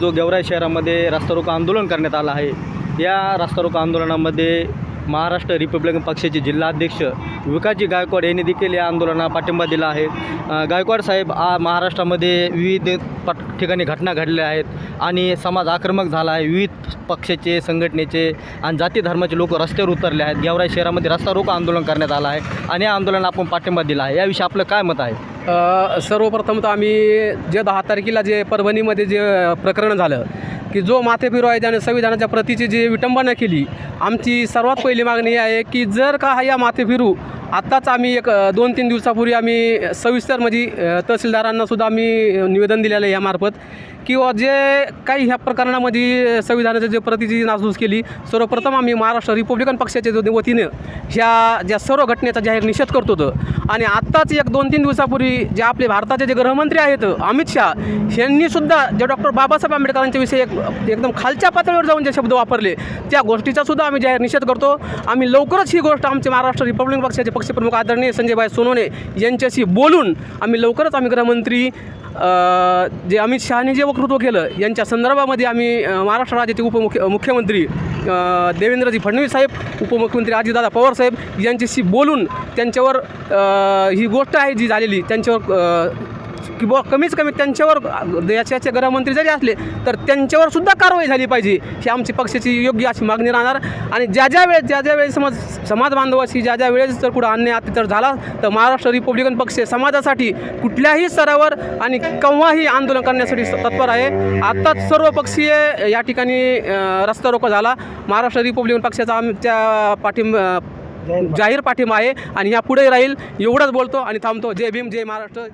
जो गेवराई शहरामध्ये रास्ता रोको आंदोलन करण्यात आलं आहे या रास्ता रोको आंदोलनामध्ये महाराष्ट्र रिपब्लिकन पक्षाचे जिल्हाध्यक्ष विकासजी गायकवाड यांनी देखील या आंदोलनाला पाठिंबा दिला आहे. गायकवाड साहेब आ महाराष्ट्रामध्ये विविध पट ठिकाणी घटना घडल्या आहेत आणि समाज आक्रमक झाला आहे. विविध पक्षाचे संघटनेचे आणि जाती धर्माचे लोक रस्त्यावर उतरले आहेत. गेवराई शहरामध्ये रस्ता रोको आंदोलन करण्यात आलं आहे आणि या आंदोलनाला आपण पाठिंबा दिला आहे. याविषयी आपलं काय मत आहे? सर्वप्रथम तर आम्ही जे दहा तारखेला जे परभणीमध्ये जे प्रकरण झालं की जो माथेफिरू आहे ज्याने संविधानाच्या प्रतीची जी विटंबना केली आमची सर्वात पहिली मागणी आहे की जर का हा या माथेफिरू आत्ताच आम्ही एक दोन तीन दिवसापूर्वी आम्ही सविस्तर म्हणजे आम्ही निवेदन दिलेलं आहे यामार्फत किंवा जे काही ह्या प्रकरणामध्ये संविधानाच्या जे प्रतीची नासधूस केली सर्वप्रथम आम्ही महाराष्ट्र रिपब्लिकन पक्षाच्या जो वतीनं ह्या ज्या सर्व घटनेचा जाहीर निषेध करतो आणि आत्ताच एक दोन तीन दिवसापूर्वी जे आपले भारताचे जे गृहमंत्री आहेत अमित शहा यांनीसुद्धा जे डॉक्टर बाबासाहेब आंबेडकरांच्या विषयी एक एकदम खालच्या पातळीवर जाऊन जे शब्द वापरले त्या गोष्टीचासुद्धा आम्ही जाहीर निषेध करतो. आम्ही लवकरच ही गोष्ट आमचे महाराष्ट्र रिपब्लिकन पक्षाचे पक्षप्रमुख आदरणीय संजयभाई सोनवणे यांच्याशी बोलून आम्ही लवकरच आम्ही गृहमंत्री जे अमित शहाने जे वक्तृत्व केलं यांच्या संदर्भामध्ये आम्ही महाराष्ट्र राज्याचे उपमुख्य मुख्यमंत्री देवेंद्रजी फडणवीस साहेब उपमुख्यमंत्री अजितदादा पवार साहेब यांच्याशी बोलून त्यांच्यावर ही गोष्ट आहे जी झालेली त्यांच्यावर की बुवा कमीच कमी त्यांच्यावर देशाचे गृहमंत्री जरी असले तर त्यांच्यावर सुद्धा कारवाई झाली पाहिजे ही आमची पक्षाची योग्य अशी मागणी राहणार. आणि ज्या ज्या वेळेस ज्या ज्या वेळेस समज समाज बांधवाशी ज्या ज्या वेळेस जर कुठं अन्याय अत्याचार झाला तर महाराष्ट्र रिपब्लिकन पक्ष समाजासाठी कुठल्याही स्तरावर आणि केव्हाही आंदोलन करण्यासाठी तत्पर आहे. आत्ताच सर्व पक्षीय या ठिकाणी रस्ता रोको झाला. महाराष्ट्र रिपब्लिकन पक्षाचा आमच्या पाठिंब जाहीर पाठिंबा आहे आणि या पुढे राहील. एवढंच बोलतो आणि थांबतो. जय भीम जय महाराष्ट्र.